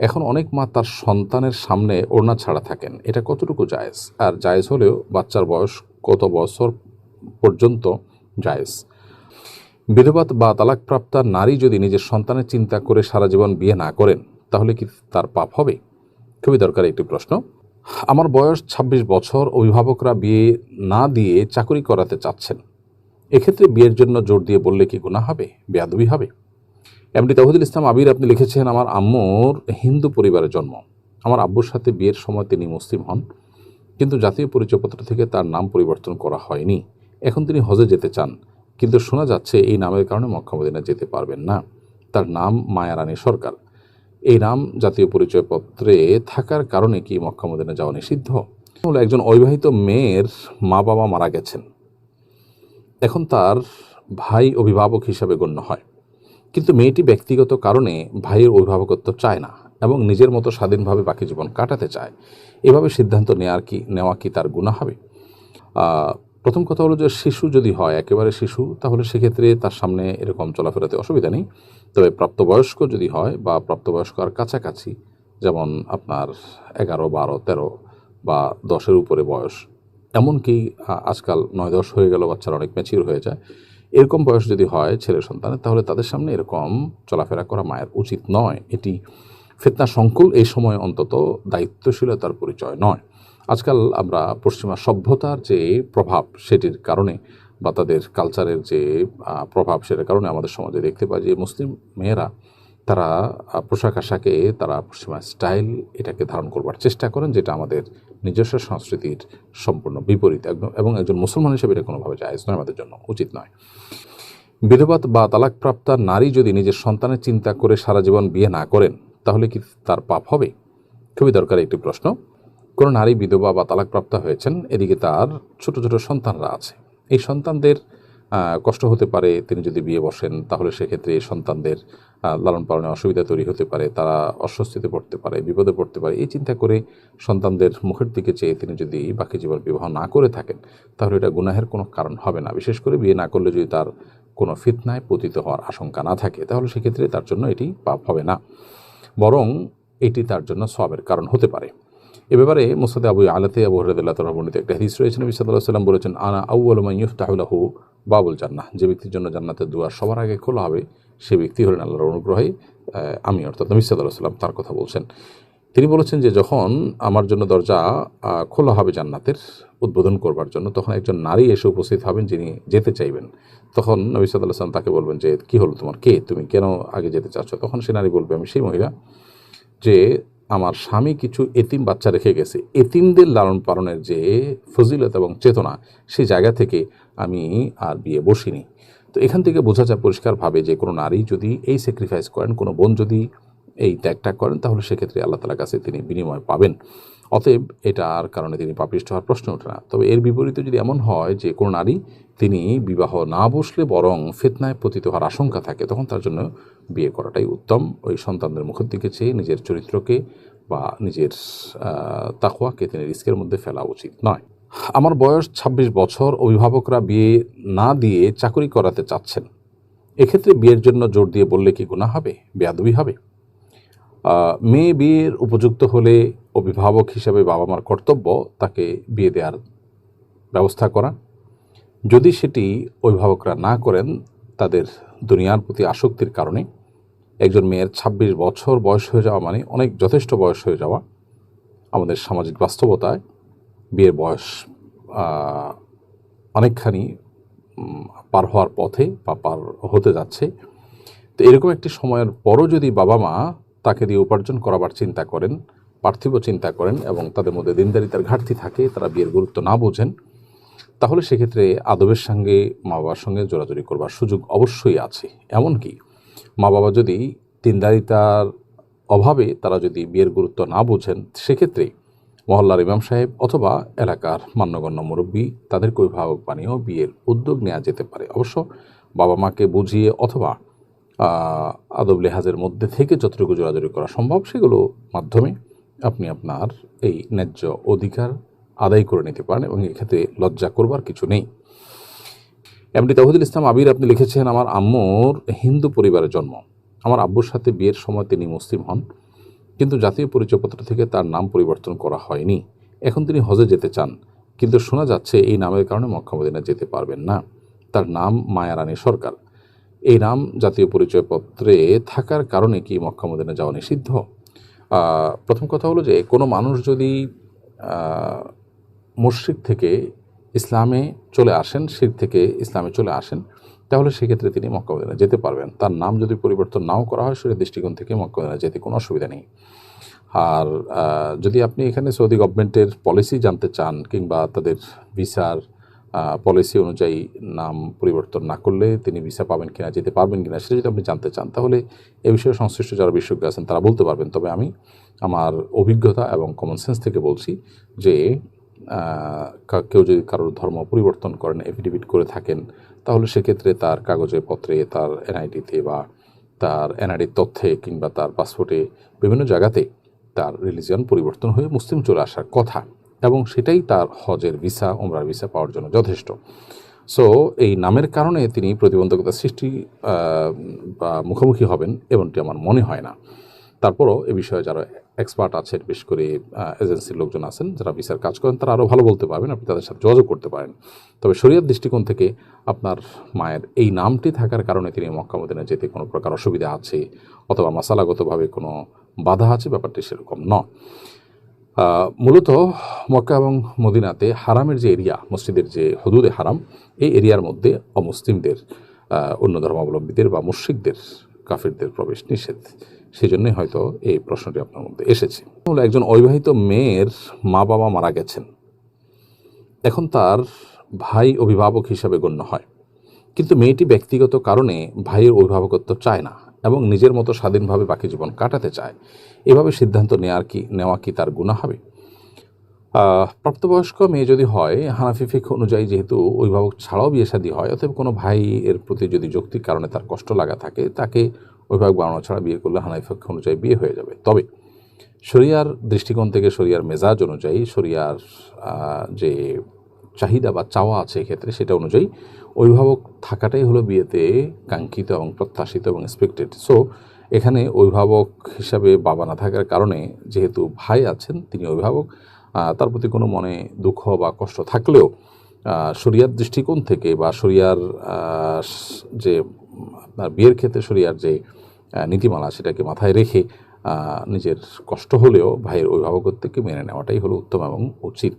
এখন অনেক মা তার সন্তানের সামনে ওড়না ছাড়া থাকেন। এটা কতটুকু জায়েজ? আর জায়েজ হলেও বাচ্চার বয়স কত বছর পর্যন্ত জায়েজ? বিধবা বা তালাকপ্রাপ্তা নারী যদি নিজের সন্তানের চিন্তা করে সারা জীবন বিয়ে না করেন, তাহলে কি তার পাপ হবে? খুবই দরকার একটি প্রশ্ন। আমার বয়স ২৬ বছর, অভিভাবকরা বিয়ে না দিয়ে চাকরি করাতে চাচ্ছেন। এক্ষেত্রে বিয়ের জন্য জোর দিয়ে বললে কি গুণা হবে? বেয়াদবি হবে? এমডি তাহিদুল ইসলাম আবির আপনি লিখেছেন, আমার আম্মুর হিন্দু পরিবারে জন্ম। আমার আব্বুর সাথে বিয়ের সময় তিনি মুসলিম হন, কিন্তু জাতীয় পরিচয়পত্র থেকে তার নাম পরিবর্তন করা হয়নি। এখন তিনি হজে যেতে চান, কিন্তু শোনা যাচ্ছে এই নামের কারণে মক্কা মদিনা যেতে পারবেন না। তার নাম মায়ারানী সরকার। এই নাম জাতীয় পরিচয়পত্রে থাকার কারণে কি মক্কা মদিনা যাওয়া নিষিদ্ধ? হলো একজন অবিবাহিত মেয়ের মা বাবা মারা গেছেন। এখন তার ভাই অভিভাবক হিসাবে গণ্য হয়। কিন্তু মেয়েটি ব্যক্তিগত কারণে ভাইয়ের অভিভাবকত্ব চায় না এবং নিজের মতো স্বাধীনভাবে বাকি জীবন কাটাতে চায়। এভাবে সিদ্ধান্ত নেওয়ার কি নেওয়া কি তার গুণা হবে? প্রথম কথা হলো যে শিশু যদি হয়, একেবারে শিশু, তাহলে সেক্ষেত্রে তার সামনে এরকম চলাফেরাতে অসুবিধা নেই। তবে প্রাপ্তবয়স্ক যদি হয় বা প্রাপ্তবয়স্ক আর কাছাকাছি, যেমন আপনার এগারো, বারো, তেরো বা দশের উপরে বয়স, এমনকি আজকাল নয় দশ হয়ে গেল বাচ্চারা অনেক ম্যাচিউর হয়ে যায় এরকম বয়স যদি হয় ছেলে সন্তানের, তাহলে তাদের সামনে এরকম চলাফেরা করা মায়ের উচিত নয়। এটি ফেতনা সংকুল, এই সময় অন্তত দায়িত্বশীলতার পরিচয় নয়। আজকাল আমরা পশ্চিমা সভ্যতার যে প্রভাব সেটির কারণে বা তাদের কালচারের যে প্রভাব সেটার কারণে আমাদের সমাজে দেখতে পাই যে, মুসলিম মেয়েরা তারা পোশাক আশাকে, তারা পশ্চিমা স্টাইল এটাকে ধারণ করবার চেষ্টা করেন, যেটা আমাদের নিজস্ব সংস্কৃতির সম্পূর্ণ বিপরীত। একদম, এবং একজন মুসলমান হিসেবে এটা কোনোভাবে জায়েজ নয়, আমাদের জন্য উচিত নয়। বিধবা বা তালাকপ্রাপ্তা নারী যদি নিজের সন্তানের চিন্তা করে সারা জীবন বিয়ে না করেন, তাহলে কি তার পাপ হবে? খুবই দরকার একটি প্রশ্ন। কোনো নারী বিধবা বা তালাকপ্রাপ্ত হয়েছেন, এদিকে তার ছোট ছোট সন্তানরা আছে। এই সন্তানদের কষ্ট হতে পারে, তিনি যদি বিয়ে বসেন, তাহলে সেক্ষেত্রে সন্তানদের লালন পালনে অসুবিধা তৈরি হতে পারে, তারা অস্বস্তিতে পড়তে পারে, বিপদে পড়তে পারে, এই চিন্তা করে সন্তানদের মুখের দিকে চেয়ে তিনি যদি বাকি জীবন বিবাহ না করে থাকেন, তাহলে এটা গুনাহের কোনো কারণ হবে না। বিশেষ করে বিয়ে না করলে যদি তার কোনো ফিতনায় পতিত হওয়ার আশঙ্কা না থাকে, তাহলে সেক্ষেত্রে তার জন্য এটি পাপ হবে না। বরং এটি তার জন্য সবের কারণ হতে পারে। এ ব্যাপারে মুসাদে আবু আলাতে আবু হরদুল্লাহ তালা বর্ণিত একটা হাদিস রয়েছে। নবী সাল্লাম বলেছেন, আনা আউ্লমা ইউফতাহুল্লাহু বাবুল জান্নাহ। যে ব্যক্তির জন্য জান্নাতের দুয়ার সবার আগে খোলা হবে সে ব্যক্তি হলেন আল্লাহর অনুগ্রহে আমি, অর্থাৎ নবী সাল্লাহ তার কথা বলছেন। তিনি বলেছেন যে যখন আমার জন্য দরজা খোলা হবে জান্নাতের, উদ্বোধন করবার জন্য, তখন একজন নারী এসে উপস্থিত হবেন যিনি যেতে চাইবেন। তখন নবী সাল্লাহ সাল্লাম তাকে বলবেন যে, কি হলো তোমার? কে? তুমি কেন আগে যেতে চাচ্ছ? তখন সে নারী বলবে, আমি সেই মহিলা যে আমার স্বামী কিছু এতিম বাচ্চা রেখে গেছে। এতিমদের লালন পালনের যে ফজিলত এবং চেতনা সেই জায়গা থেকে আমি আর বিয়ে বসিনি। তো এখান থেকে বোঝা যায় পরিষ্কারভাবে যে কোনো নারী যদি এই স্যাক্রিফাইস করেন কোনো বোন যদি এই ত্যাগটা করেন তাহলে সেক্ষেত্রে আল্লাহ তালার কাছে তিনি বিনিময় পাবেন। অতএব এটার কারণে তিনি পাপিষ্ট হওয়ার প্রশ্ন ওঠে না। তবে এর বিপরীতে যদি এমন হয় যে কোনো নারী তিনি বিবাহ না বসলে বরং ফেতনায় পতিত হওয়ার আশঙ্কা থাকে তখন তার জন্য বিয়ে করাটাই উত্তম। ওই সন্তানদের মুখের দিকে চেয়ে নিজের চরিত্রকে বা নিজের আহ, তাকওয়াকে তিনি রিস্কের মধ্যে ফেলা উচিত নয়। আমার বয়স ২৬ বছর, অভিভাবকরা বিয়ে না দিয়ে চাকরি করাতে চাচ্ছেন। এক্ষেত্রে বিয়ের জন্য জোর দিয়ে বললে কি গুণা হবে? বেয়াদবি হবে। মেয়ে বিয়ের উপযুক্ত হলে অভিভাবক হিসেবে বাবা মার কর্তব্য তাকে বিয়ে দেওয়ার ব্যবস্থা করা। যদি সেটি অভিভাবকরা না করেন, তাদের দুনিয়ার প্রতি আসক্তির কারণে একজন মেয়ের ২৬ বছর বয়স হয়ে যাওয়া মানে অনেক যথেষ্ট বয়স হয়ে যাওয়া আমাদের সামাজিক বাস্তবতায় বিয়ের বয়স অনেকখানি পার হওয়ার পথে বা পার হতে যাচ্ছে। তো এরকম একটি সময়ের পরও যদি বাবা মা তাকে দিয়ে উপার্জন করাবার চিন্তা করেন, পার্থিব চিন্তা করেন এবং তাদের মধ্যে দিনদারিতার ঘাটতি থাকে, তারা বিয়ের গুরুত্ব না বোঝেন, তাহলে সেক্ষেত্রে আদবের সঙ্গে মা বাবার সঙ্গে জোরাজুরি করবার সুযোগ অবশ্যই আছে। এমনকি মা বাবা যদি দিনদারিতার অভাবে তারা যদি বিয়ের গুরুত্ব না বোঝেন, সেক্ষেত্রে মহল্লার ইমাম সাহেব অথবা এলাকার মান্যগণ্য মুরব্বী তাদেরকে অভিভাবক বানিয়েও বিয়ের উদ্যোগ নেওয়া যেতে পারে। অবশ্য বাবা মাকে বুঝিয়ে অথবা আদব লেহাজের মধ্যে থেকে যতটুকু জোরাজুরি করা সম্ভব সেগুলো মাধ্যমে আপনি আপনার এই ন্যায্য অধিকার আদায় করে নিতে পারেন এবং এক্ষেত্রে লজ্জা করবার কিছু নেই। এমডি তাহিদুল ইসলাম আবির, আপনি লিখেছেন, আমার আম্মুর হিন্দু পরিবারের জন্ম। আমার আব্বুর সাথে বিয়ের সময় তিনি মুসলিম হন। কিন্তু জাতীয় পরিচয়পত্র থেকে তার নাম পরিবর্তন করা হয়নি। এখন তিনি হজে যেতে চান, কিন্তু শোনা যাচ্ছে এই নামের কারণে মক্কা মদিনা যেতে পারবেন না। তার নাম মায়ারানী সরকার। এই নাম জাতীয় পরিচয়পত্রে থাকার কারণে কি মক্কা মদিনা যাওয়া নিষিদ্ধ? প্রথম কথা হলো যে কোনো মানুষ যদি মুশরিক থেকে ইসলামে চলে আসেন, শির থেকে ইসলামে চলে আসেন তাহলে সেক্ষেত্রে তিনি মক্কা মদিনা যেতে পারবেন। তার নাম যদি পরিবর্তন নাও করা হয়, সেটা দৃষ্টিকোণ থেকে মক্কা মদিনা যেতে কোনো অসুবিধা নেই। আর যদি আপনি এখানে সৌদি গভর্নমেন্টের পলিসি জানতে চান কিংবা তাদের ভিসার পলিসি অনুযায়ী নাম পরিবর্তন না করলে তিনি ভিসা পাবেন কিনা, যেতে পারবেন কিনা, সেটা যদি আপনি জানতে চান, তাহলে এ বিষয়ে সংশ্লিষ্ট যারা বিশেষজ্ঞ আছেন, তারা বলতে পারবেন। তবে আমি আমার অভিজ্ঞতা এবং কমন সেন্স থেকে বলছি যে কেউ যদি কারোর ধর্ম পরিবর্তন করেন এফিডেভিট করে থাকেন, তাহলে সেক্ষেত্রে তার কাগজে পত্রে, তার এনআইডিতে বা তার এনআইডির তথ্যে কিংবা তার পাসপোর্টে বিভিন্ন জায়গাতে তার রিলিজিয়ান পরিবর্তন হয়ে মুসলিম চলে আসার কথা। এবং সেটাই তার হজের ভিসা ওমরার ভিসা পাওয়ার জন্য যথেষ্ট। সো এই নামের কারণে তিনি প্রতিবন্ধকতা সৃষ্টি বা মুখোমুখি হবেন, এমনটি আমার মনে হয় না। তারপরও এ বিষয়ে যারা এক্সপার্ট আছেন, বিশেষ করে এজেন্সির লোকজন আছেন যারা ভিসার কাজ করেন, তারা আরও ভালো বলতে পারবেন, আপনি তাদের সাথে যোগাযোগ করতে পারেন। তবে শরীয়ত দৃষ্টিকোণ থেকে আপনার মায়ের এই নামটি থাকার কারণে তিনি মক্কা মদিনা যেতে কোনো প্রকার অসুবিধা আছে অথবা মশালাগতভাবে কোনো বাধা আছে, ব্যাপারটি সেরকম ন মূলত মক্কা এবং মদিনাতে হারামের যে এরিয়া, মসজিদের যে হদুদে হারাম, এই এরিয়ার মধ্যে অমুসলিমদের অন্য ধর্মাবলম্বীদের বা মুশ্রিকদের, কাফিরদের প্রবেশ নিষেধ। সেই জন্যই হয়তো এই প্রশ্নটি আপনার মধ্যে এসেছে। একজন অবিবাহিত মেয়ের মা বাবা মারা গেছেন। এখন তার ভাই অভিভাবক হিসাবে গণ্য হয়। কিন্তু মেয়েটি ব্যক্তিগত কারণে ভাইয়ের অভিভাবকত্ব চায় না এবং নিজের মতো স্বাধীনভাবে বাকি জীবন কাটাতে চায়। এভাবে সিদ্ধান্ত নেওয়ার কি, নেওয়া কি তার গুণা হবে? প্রাপ্তবয়স্ক মেয়ে যদি হয়, হানাফি ফিক অনুযায়ী যেহেতু অভিভাবক ছাড়াও বিয়ে শাদী হয়, অতএব কোনো ভাই এর প্রতি যদি যৌক্তিক কারণে তার কষ্ট লাগা থাকে, তাকে অভিভাবক বানানো ছাড়া বিয়ে করলে হানাফি ফিক অনুযায়ী বিয়ে হয়ে যাবে। তবে শরিয়ার দৃষ্টিকোণ থেকে শরিয়ার মেজাজ অনুযায়ী শরিয়ার যে চাহিদা বা চাওয়া আছে এক্ষেত্রে সেটা অনুযায়ী অভিভাবক থাকাটাই হলো বিয়েতে কাঙ্ক্ষিত এবং প্রত্যাশিত এবং এক্সপেক্টেড সো এখানে অভিভাবক হিসাবে বাবা না থাকার কারণে যেহেতু ভাই আছেন, তিনি অভিভাবক তার প্রতি কোনো মনে দুঃখ বা কষ্ট থাকলেও শরিয়ার দৃষ্টিকোণ থেকে বা শরিয়ার যে আপনার বিয়ের ক্ষেত্রে শরিয়ার যে নীতিমালা সেটাকে মাথায় রেখে নিজের কষ্ট হলেও ভাইয়ের অভিভাবকত্বকে মেনে নেওয়াটাই হলো উত্তম এবং উচিত।